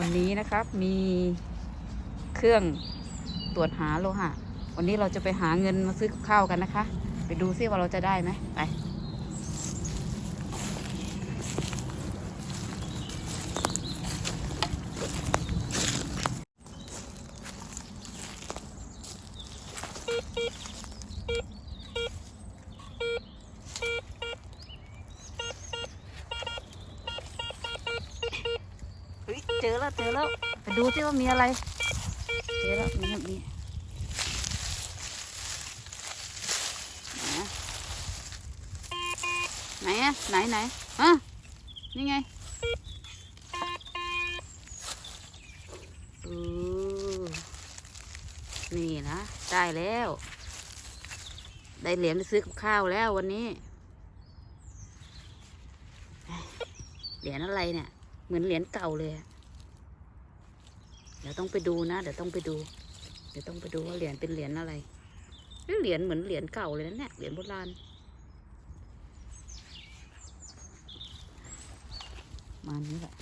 วันนี้นะครับมีเครื่องตรวจหาโลหะ วันนี้เราจะไปหาเงินมาซื้อกับข้าวกันนะคะ ไปดูซิว่าเราจะได้ไหมไป เจอแล้วเจอแล้วไปดูซิว่ามีอะไร เจอแล้วมีมีไหนอะไหนอะไหนไหนฮะนี่ไงเออนี่นะ ได้แล้ว ได้เหรียญไปซื้อกับข้าวแล้ววันนี้ เหรียญอะไรเนี่ย เหมือนเหรียญเก่าเลยอะ เดี๋ยวต้องไปดูนะ เดี๋ยวต้องไปดู เดี๋ยวต้องไปดูว่าเหรียญเป็นเหรียญอะไรเหรียญเหมือนเหรียญเก่าเลยนะเนี่ยเหรียญโบราณ มานี้แหละ